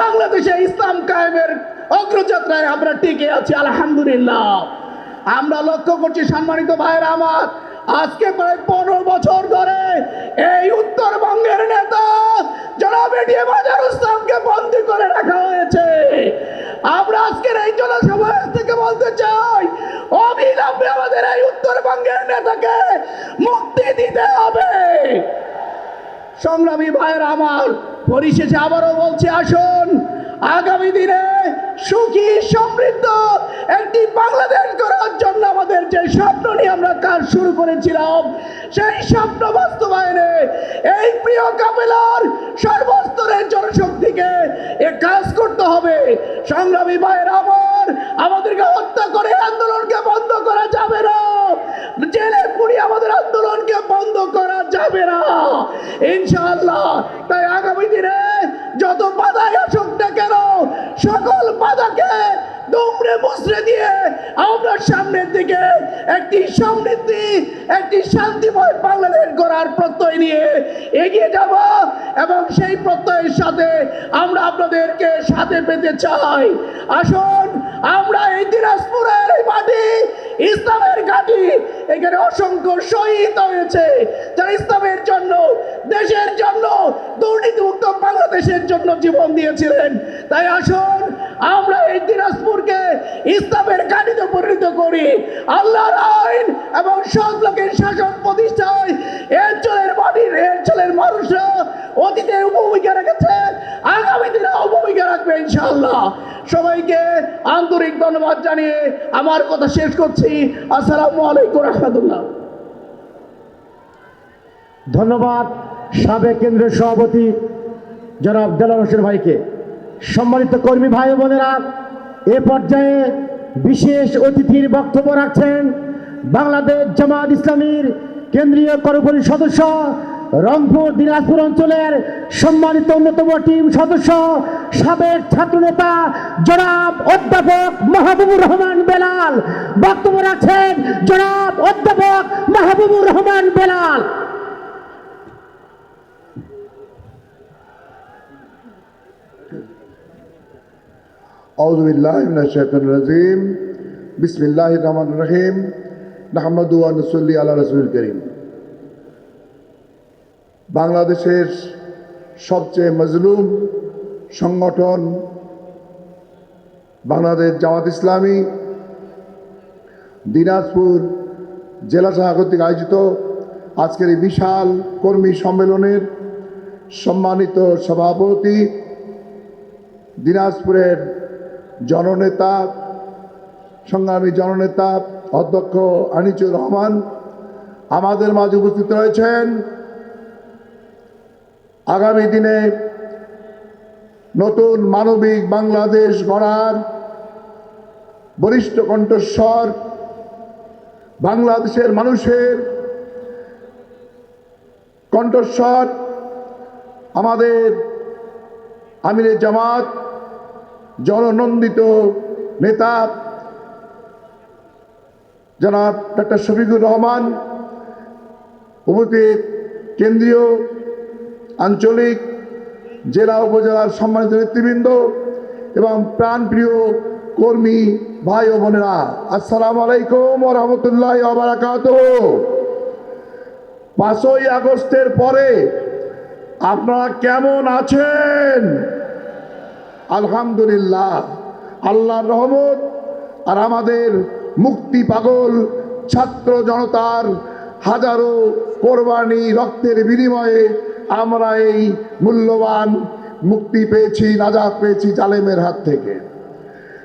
বাংলাদেশে ইসলাম কায়েমের অগ্রযাত্রায় আমরা টিকে আছি, আলহামদুলিল্লাহ। আমরা লক্ষ্য করছি, সম্মানিত ভাইয়েরা আমার, আজকে প্রায় পনেরো বছর ধরে এই উত্তরবঙ্গের নেতা জনাব এটিএম বাজার ইসলামকে বন্দি করে রাখা হয়েছে। আমরা আজকের এই জনসভা থেকে বলতে চাই, অবিলম্বে আমাদের এই উত্তরবঙ্গের নেতাকে মুক্তি দিতে হবে। সংগ্রামী ভাইয়ের আমার পরিশেষে আবারও বলছি, আসুন। আগামী দিনে সুখী, সমৃদ্ধ একটি বাংলাদেশ গড়ার জন্য আমাদের যে স্বপ্ন নিয়ে আমরা কাজ শুরু করেছিলাম, সেই স্বপ্ন বাস্তবায়নে এই প্রিয় কাপেলার সর্বস্তরের জনশক্তিকে এ কাজ করতে হবে। সংগ্রামী ভাইয়ের, আমার আমাদেরকে হত্যা করে আন্দোলনকে বন্ধ করা যাবে না। জেলে পুড়ি আমাদের আন্দোলনকে বন্ধ করা যাবে না। ইনশাআল্লাহ, তাই আগামী দিনে যত বাধাই আসুক না কেন সকল বাধাকে দুমড়ে মুচড়ে দিয়ে আমরা সামনের দিকে একটি সমৃদ্ধি, একটি শান্তিময় বাংলাদেশ গড়ার প্রত্যয় নিয়ে এগিয়ে যাব এবং সেই প্রত্যয়ের সাথে আমরা আপনাদেরকে সাথে পেতে চাই। আসুন, আমরা এই দিনাজপুরের এই মাটি, ইসলামের ঘাঁটি, এখানে অসংখ্য শহীদ হয়েছে। যারা ইসলামের জন্য, দেশের জন্য, দুর্নীতিমুক্ত বাংলাদেশের জন্য জীবন দিয়েছিলেন, তাই আসুন আমরা এই দিনাজপুরকে ইসলামের ঘাঁটিতে পরিণত করি। আল্লাহর আইন এবং সৎ লোকের শাসন প্রতিষ্ঠায় অঞ্চলের মাটির অঞ্চলের মানুষরা অতীতে ভূমিকা রেখেছে, আগামী দিনে ভূমিকা রাখবে ইনশাআল্লাহ। সবাইকে আন্তরিক ধন্যবাদ জানিয়ে আমার কথা শেষ করছি। আসসালামু আলাইকুম রহমতুল্লাহ। ধন্যবাদ সাবেক কেন্দ্রীয় সভাপতি জনাব দেলার হোসেন ভাইকে। সম্মানিত কর্মী ভাই বোনেরা, এ পর্যায়ে বিশেষ অতিথির বক্তব্য রাখছেন বাংলাদেশ জামাত ইসলামীর কেন্দ্রীয় কর্মপরি সদস্য, রংপুর, দিনাজপুর অঞ্চলের সম্মানিত অন্যতম টিম সদস্য, সাবেক ছাত্রনেতা জনাব অধ্যাপক মাহবুবুর রহমান বেলাল। বক্তব্য রাখছেন জনাব অধ্যাপক মাহবুবুর রহমান বেলাল। আউজবিল্লাহিম বিসমিল্লাহ রহমান রহিম নাহমদুয়ানসল্লি আল্লাহ রসুল করিম বাংলাদেশের সবচেয়ে মজলুম সংগঠন বাংলাদেশ জামাত ইসলামী দিনাজপুর জেলা শাখা কর্তৃক আয়োজিত আজকের এই বিশাল কর্মী সম্মেলনের সম্মানিত সভাপতি দিনাজপুরের জননেতা, সংগ্রামী জননেতা, অধ্যক্ষ আনিচুর রহমান আমাদের মাঝে উপস্থিত রয়েছেন। আগামী দিনে নতুন মানবিক বাংলাদেশ গড়ার বরিষ্ঠ কণ্ঠস্বর বাংলাদেশের মানুষের কণ্ঠস্বর আমাদের আমিরে জামাত জননন্দিত নেতা জনাব ডক্টর শফিকুর রহমান, উপস্থিত কেন্দ্রীয় আঞ্চলিক জেলা উপজেলার সম্মানিত নেতৃবৃন্দ এবং প্রাণপ্রিয় কর্মী ভাই ও বোনেরা, আসসালাম আলাইকুম রহমতুল্লাহ বারাকাত পাঁচই আগস্টের পরে আপনারা কেমন আছেন? আলহামদুলিল্লাহ, আল্লাহর রহমত আর আমাদের মুক্তি পাগল ছাত্র জনতার হাজারো কোরবানি রক্তের বিনিময়ে আমরা এই মূল্যবান মুক্তি পেয়েছি, নাজাত পেয়েছি জালেমের হাত থেকে।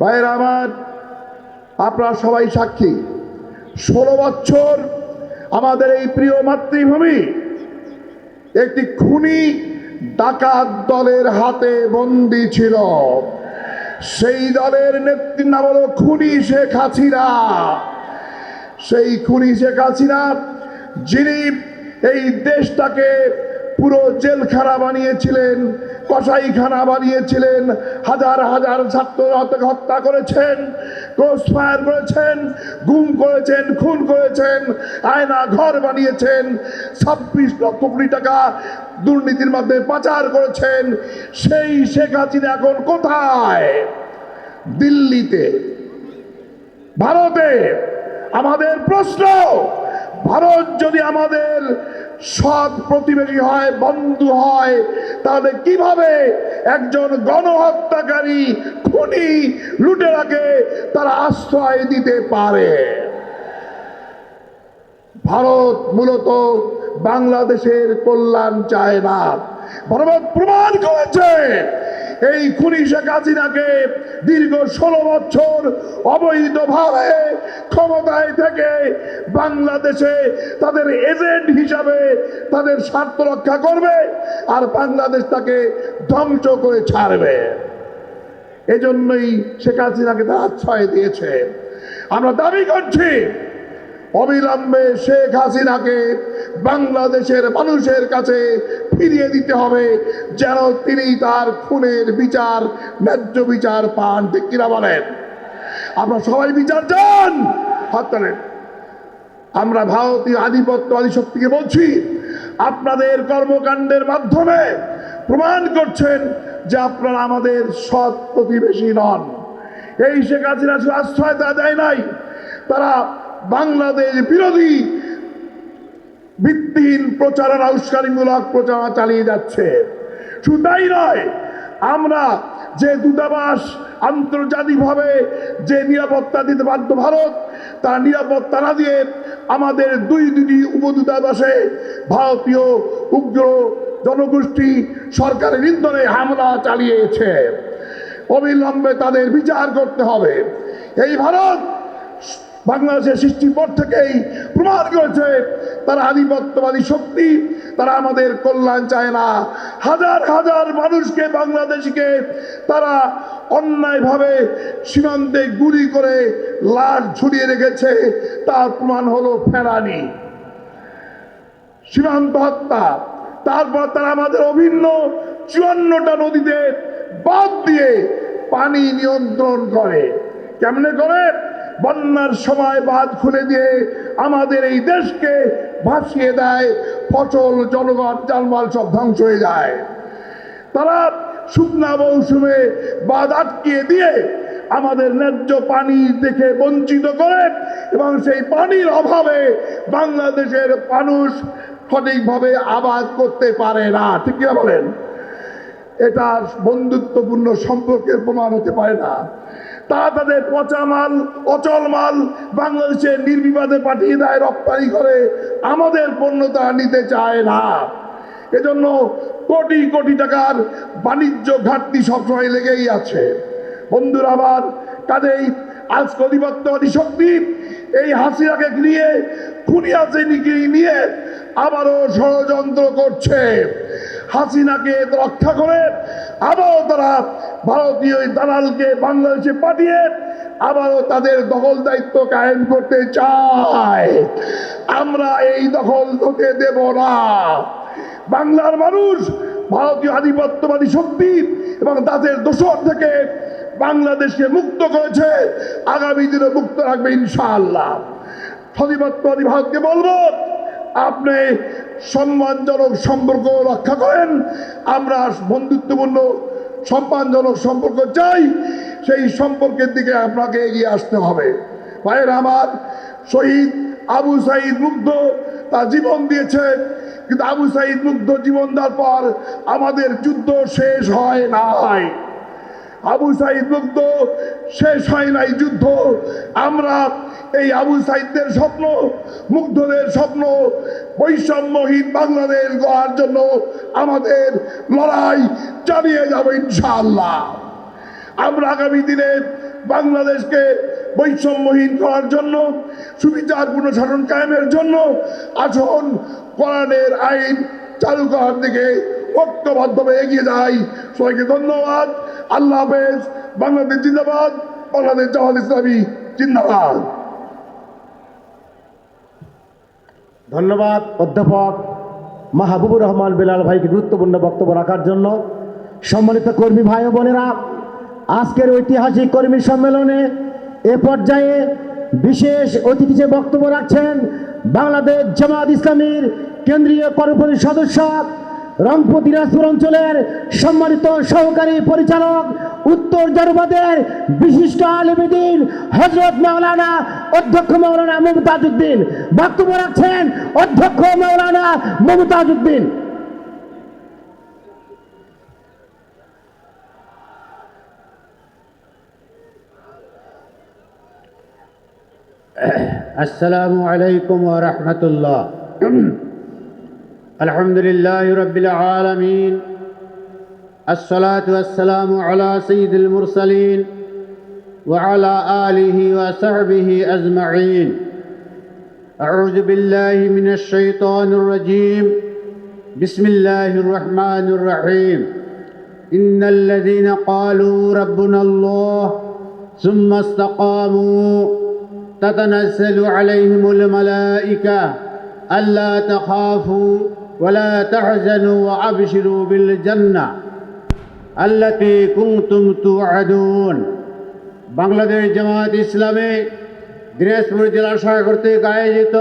ভাইয়ের আমার, আপনারা সবাই সাক্ষী, ষোলো বছর আমাদের এই প্রিয় মাতৃভূমি, একটি খুনি ডাকাত দলের হাতে বন্দি ছিল। সেই দলের নেত্রী নাম হলো খুনি শেখ হাসিনা। সেই খুনি শেখ হাসিনা, যিনি এই দেশটাকে পুরো জেলখানা বানিয়েছিলেন, কসাইখানা বানিয়েছিলেন, হাজার হাজার ছাত্র হত্যা- করেছেন, ক্রস ফায়ার করেছেন, গুম করেছেন, খুন করেছেন, আয়না ঘর বানিয়েছেন, ছাব্বিশ লক্ষ কোটি টাকা দুর্নীতির মাধ্যমে পাচার করেছেন, সেই শেখ হাসিনা এখন কোথায়? দিল্লিতে। ভারতে। আমাদের প্রশ্ন। ভারত যদি আমাদের সৎ প্রতিবেশী হয়, বন্ধু হয়, তাহলে কীভাবে একজন গণহত্যাকারী খুনি লুটেরাকে তারা আশ্রয় দিতে পারে? ভারত মূলত বাংলাদেশের কল্যাণ চায় না। ভারত প্রমাণ করেছে এই খুনি শেখ হাসিনাকে দীর্ঘ ষোলো বছর অবৈধভাবে ক্ষমতায় থেকে বাংলাদেশে তাদের এজেন্ট হিসাবে তাদের স্বার্থ রক্ষা করবে আর বাংলাদেশ তাকে ধ্বংস করে ছাড়বে। এজন্যই শেখ হাসিনাকে তারা আশ্রয় দিয়েছে। আমরা দাবি করছি অবিলম্বে শেখ হাসিনাকে বাংলাদেশের মানুষের কাছে ফিরিয়ে দিতে হবে, যেন তিনি তার খুনের বিচার, ন্যায্য বিচার পান, ঠিক কিনা বলেন? আমরা সবাই বিচার চান! হাত। আমরা ভারতীয় আধিপত্যবাদী শক্তিকে বলছি, আপনাদের কর্মকাণ্ডের মাধ্যমে প্রমাণ করছেন যে আপনারা আমাদের সৎ প্রতিবেশী নন। এই শেখ হাসিনা আশ্রয় তা দেয় নাই, তারা বাংলাদেশ বিরোধী ভিত্তিহীন প্রচারণা উস্কানিমূলক প্রচারণা চালিয়ে যাচ্ছে। শুধু তাই নয়, আমরা যে দূতাবাস আন্তর্জাতিকভাবে যে নিরাপত্তা দিতে বাধ্য ভারত, তার নিরাপত্তা না দিয়ে আমাদের দুই দুটি উপদূতাবাসে ভারতীয় উগ্র জনগোষ্ঠী সরকারের ইন্ধনে হামলা চালিয়েছে। অবিলম্বে তাদের বিচার করতে হবে। এই ভারত বাংলাদেশের সৃষ্টির পর থেকেই প্রমাণ করেছে, তারা আধিপত্যবাদী শক্তি, তারা আমাদের কল্যাণ চায় না। হাজার হাজার মানুষকে, বাংলাদেশকে তারা অন্যায়ভাবে সীমান্তে গুলি করে লাশ ঝুলিয়ে রেখেছে। তার প্রমাণ হলো ফেরানি। সীমান্ত হত্যা। তারপর তারা আমাদের অভিন্ন চুয়ান্নটা নদীতে বাদ দিয়ে পানি নিয়ন্ত্রণ করে। কেমনে করে? বন্যার সময় বাঁধ খুলে দিয়ে আমাদের এই দেশকে ভাসিয়ে দেয়, ফসল, জনগণ, জানমাল সব ধ্বংস হয়ে যায়। তারা শুকনা মৌসুমে বাঁধ আটকিয়ে দিয়ে আমাদের ন্যায্য পানি দেখে বঞ্চিত করে এবং সেই পানির অভাবে বাংলাদেশের মানুষ সঠিকভাবে আবাদ করতে পারে না। ঠিক কিনা বলেন? এটা বন্ধুত্বপূর্ণ সম্পর্কের প্রমাণ হতে পারে না। তারা তাদের পচা মাল, অচল মাল বাংলাদেশে নির্বিবাদে পাঠিয়ে দেয়, রপ্তানি করে। আমাদের পণ্য তারা নিতে চায় না। এজন্য কোটি কোটি টাকার বাণিজ্য ঘাটতি সবসময় লেগেই আছে। বন্ধুরা আবার কাজেই আজকে অধিপত্যবাদী শক্তি এই হাসিনাকে নিয়ে খুনি হাসিনিকে নিয়ে আবারও ষড়যন্ত্র করছে। হাসিনাকে রক্ষা করে আবারও তারা ভারতীয় দালালকে বাংলাদেশে পাঠিয়ে আবারও তাদের দখল দায়িত্ব কায়েম করতে চায়। আমরা এই দখল হতে দেব না। বাংলার মানুষ ভারতীয় আধিপত্যবাদী শক্তি এবং তাদের দোষর থেকে বাংলাদেশকে মুক্ত করেছে। আগামী দিনে মুক্ত রাখবে ইনশাআল্লাহ। আধিপত্যবাদী ভারতকে বলব আপনি সম্মানজনক সম্পর্ক রক্ষা করেন। আমরা বন্ধুত্বপূর্ণ সম্মানজনক সম্পর্ক চাই। সেই সম্পর্কের দিকে আপনাকে এগিয়ে আসতে হবে। ভাইয়ের আমার, শহীদ আবু সাইদ মুগ্ধ তার জীবন দিয়েছে। কিন্তু আবু সাইদ মুগ্ধ জীবন দেওয়ার পর আমাদের যুদ্ধ শেষ হয় না নাই। আবু সাইদ মুগ্ধ শেষ হয় নাই যুদ্ধ। আমরা এই আবু সাইদদের স্বপ্ন, মুগ্ধদের স্বপ্ন, বৈষম্যহীন বাংলাদেশ গড়ার জন্য আমাদের লড়াই চালিয়ে যাব ইনশাআল্লাহ। আমরা আগামী দিনে বাংলাদেশকে বৈষম্যহীন করার জন্য সুবিচারপূর্ণ শাসন কায়েমের জন্য আসন কোরআনের আইন চালু করার দিকে ঐক্যবদ্ধভাবে এগিয়ে যাই। সবাইকে ধন্যবাদ। আল্লাহ হাফেজ। বাংলাদেশ জিন্দাবাদ। বাংলাদেশ জামাত ইসলামী জিন্দাবাদ। ধন্যবাদ, অধ্যাপক মাহবুবুর রহমান বেলাল ভাইকে গুরুত্বপূর্ণ বক্তব্য রাখার জন্য। সম্মানিত কর্মী ভাই বোনেরা, আজকের ঐতিহাসিক কর্মী সম্মেলনে এ পর্যায়ে বিশেষ অতিথি হিসেবে বক্তব্য রাখছেন বাংলাদেশ জামাত ইসলামীর কেন্দ্রীয় কর্মপরিষদ সদস্য রংপুর দিনাজপুর অঞ্চলের সম্মানিত সহকারী পরিচালক উত্তর জনপদের বিশিষ্ট আলমদিন হজরত মৌলানা অধ্যক্ষ মৌলানা মমতাজউদ্দিন। বক্তব্য রাখছেন অধ্যক্ষ মৌলানা মমতাজউদ্দিন। আসসালামু আলাইকুম ওয়া রাহমাতুল্লাহ। আলহামদুলিল্লাহি রাব্বিল আলামিন। الصلاة والسلام على سيد المرسلين وعلى آله وصحبه أجمعين. أعوذ بالله من الشيطان الرجيم. بسم الله الرحمن الرحيم. إن الذين قالوا ربنا الله ثم استقاموا تتنزل عليهم الملائكة ألا تخافوا ولا تحزنوا وأبشروا بالجنة. আল্লাতি কুমতুম তু আদুন বাংলাদেশ জামায়াত ইসলামে দিনাজপুর জেলা শাখা কর্তৃক আয়োজিত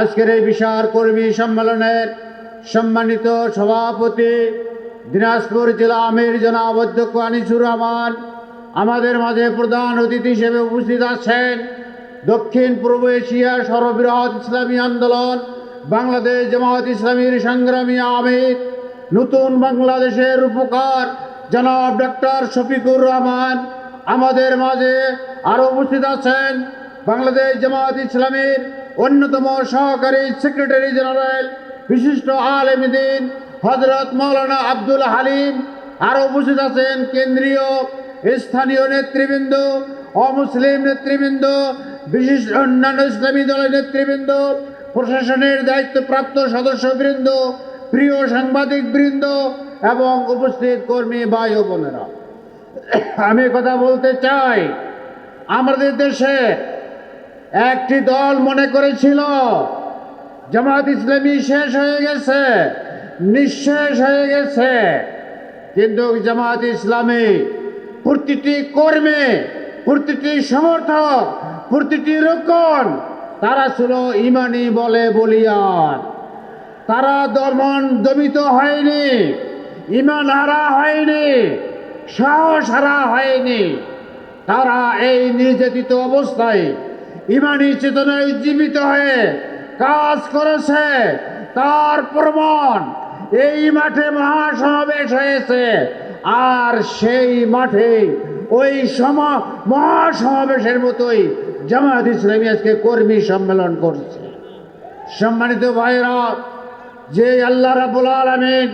আজকের এই বিশাল কর্মী সম্মেলনের সম্মানিত সভাপতি দিনাজপুর জেলা আমির জনাব অধ্যক্ষ আনিসুর রহমান, আমাদের মাঝে প্রধান অতিথি হিসেবে উপস্থিত আছেন দক্ষিণ পূর্ব এশিয়া সর্ববৃহৎ ইসলামী আন্দোলন, বাংলাদেশ জামায়াত ইসলামীর সংগ্রামী আমির নতুন বাংলাদেশের উপকার, জনাব ডক্টর শফিকুর রহমান। আমাদের মাঝে আরও উপস্থিত আছেন বাংলাদেশ জামাত ইসলামীর অন্যতম সহকারী সেক্রেটারি জেনারেল, বিশিষ্ট আলেমদিন হজরত মৌলানা আব্দুল হালিম। আরও উপস্থিত আছেন কেন্দ্রীয় স্থানীয় নেতৃবৃন্দ, অমুসলিম নেতৃবৃন্দ, বিশিষ্ট অন্যান্য ইসলামী দলের নেতৃবৃন্দ, প্রশাসনের দায়িত্বপ্রাপ্ত সদস্যবৃন্দ প্রিয় সাংবাদিক বৃন্দ এবং উপস্থিত কর্মী ভাই ও বোনেরা, আমি কথা বলতে চাই। আমাদের দেশে একটি দল মনে করেছিল, জামাত ইসলামী শেষ হয়ে গেছে, নিঃশেষ হয়ে গেছে। কিন্তু জামাত ইসলামী প্রতিটি কর্মে, প্রতিটি সমর্থক, প্রতিটি রক্ষণ, তারা ছিল ইমানি বলে বলিয়ান। তারা দমন দমিত হয়নি, ইমান হারা হয়নি, সাহস হারা হয়নি। তারা এই নির্যাতিত অবস্থায় ইমানি চেতনায় জীবিত হয়ে কাজ করেছে। তার প্রমাণ এই মাঠে মহাসমাবেশ হয়েছে আর সেই মাঠে ওই সম মহাসমাবেশের মতোই জামায়াত ইসলামী আজকে কর্মী সম্মেলন করছে। সম্মানিত ভাইরা যে আল্লাহ রাবুল আলমিন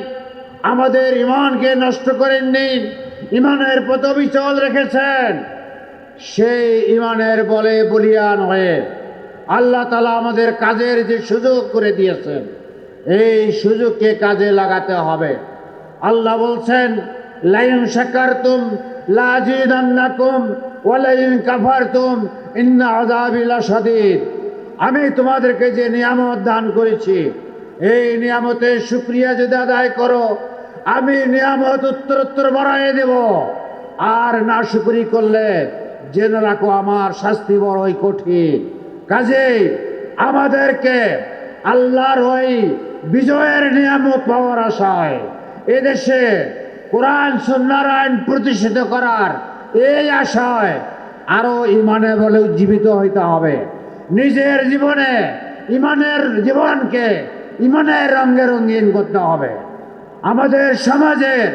আমাদের ইমানকে নষ্ট করেননি ইমানের পথ বিচল রেখেছেন, সেই ইমানের বলে বলিয়ান হয়ে আল্লাহ তালা আমাদের কাজের যে সুযোগ করে দিয়েছেন, এই সুযোগকে কাজে লাগাতে হবে। আল্লাহ বলছেন, লাইন শাকারতুম লাজিদান্নাকুম ওয়ালাইন কাফারতুম ইন্না আযাবিলা শাদীদ আমি তোমাদেরকে যে নিয়ামত দান করেছি এই নিয়ামতের শুক্রিয়া যদি আদায় করো, আমি নিয়ামত উত্তরোত্তর বাড়াইয়ে দেব। আর না শুকরি করলে জেনে রাখো, আমার শাস্তি বড়ই কঠিন। কাজেই আমাদেরকে আল্লাহর ওই বিজয়ের নিয়ামত পাওয়ার আশায় এদেশে কোরআন সন্ন্যার আইন প্রতিষ্ঠিত করার এই আশায় আরও ইমানে বলে উজ্জীবিত হইতে হবে। নিজের জীবনে, ইমানের জীবনকে ইমানের রঙে রঙিন করতে হবে। আমাদের সমাজের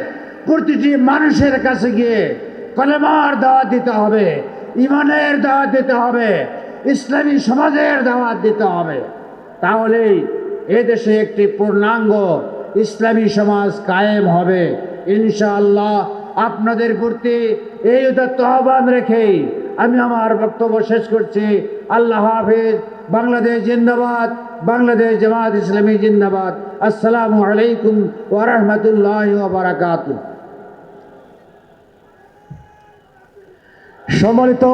প্রতিটি মানুষের কাছে গিয়ে কলেমার দাওয়াত দিতে হবে, ইমানের দাওয়াত দিতে হবে, ইসলামী সমাজের দাওয়াত দিতে হবে। তাহলেই এদেশে একটি পূর্ণাঙ্গ ইসলামী সমাজ কায়েম হবে। ইনশাআল্লাহ আপনাদের প্রতি এই উদাত্ত আহ্বান রেখেই আমি আমার বক্তব্য শেষ করছি। আল্লাহ হাফিজ। বাংলাদেশ জিন্দাবাদ। বাংলাদেশ জামাত ইসলামী জিন্দাবাদ। আসসালামু আলাইকুম ওরহমতুল্লাহ বারাকাত সম্মানিত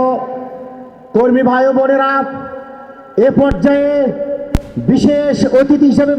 কর্মী ভাই বোনেরা, এ পর্যায়ে বিশেষ অতিথি হিসেবে